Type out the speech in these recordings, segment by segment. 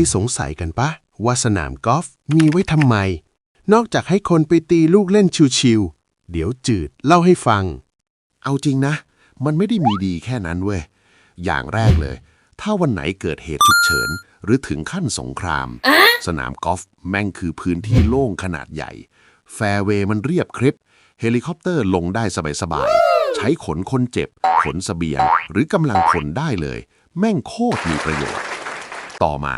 ยสงสัยกันปะว่าสนามกอล์ฟมีไว้ทำไม นอกจากให้คนไปตีลูกเล่นชิวๆ เดี๋ยวจืดเล่าให้ฟัง เอาจริงนะ มันไม่ได้มีดีแค่นั้นเว้ย อย่างแรกเลย ถ้าวันไหนเกิดเหตุฉุกเฉิน หรือถึงขั้นสงคราม สนามกอล์ฟแม่งคือพื้นที่โล่งขนาดใหญ่ แฟร์เวย์มันเรียบคริบเฮลิคอปเตอร์ลงได้สบายๆ ใช้ขนคนเจ็บ ขนสเสบียง หรือกำลังพลได้เลย แม่งโคตรมีประโยชน์ ต่อมา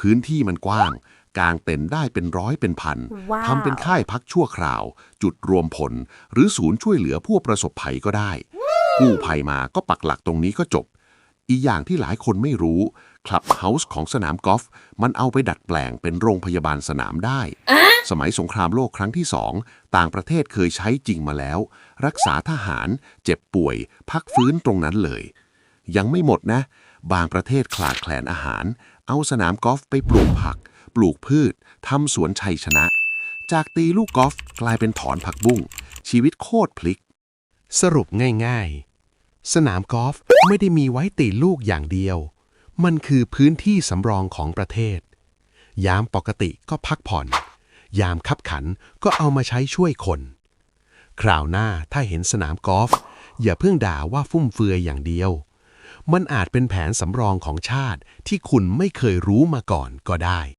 พื้นที่มันกว้าง กางเต็นท์ได้เป็นร้อยเป็นพันว้าวทำเป็นค่ายพักชั่วคราว จุดรวมผล หรือศูนย์ช่วยเหลือผู้ประสบภัยก็ได้ กู้ภัยมาก็ปักหลักตรงนี้ก็จบ อีกอย่างที่หลายคนไม่รู้คลับเฮาส์ของสนามกอล์ฟมันเอาไปดัดแปลงเป็นโรงพยาบาลสนามได้ สมัยสงครามโลกครั้งที่สอง ต่างประเทศเคยใช้จริงมาแล้ว รักษาทหาร เจ็บป่วย พักฟื้นตรงนั้นเลย ยังไม่หมดนะ บางประเทศขาดแคลนอาหาร เอาสนามกอล์ฟไปปลูกผัก ปลูกพืชทำสวนชัยชนะ จากตีลูกกอล์ฟกลายเป็นถอนผักบุ้ง ชีวิตโคตรพลิก สรุปง่ายๆ สนามกอล์ฟไม่ได้มีไว้ตีลูกอย่างเดียว มันคือพื้นที่สำรองของประเทศ ยามปกติก็พักผ่อน ยามคับขันก็เอามาใช้ช่วยคน คราวหน้าถ้าเห็นสนามกอล์ฟอย่าเพิ่งด่าว่าฟุ่มเฟือยอย่างเดียว มันอาจเป็นแผนสำรองของชาติที่คุณไม่เคยรู้มาก่อนก็ได้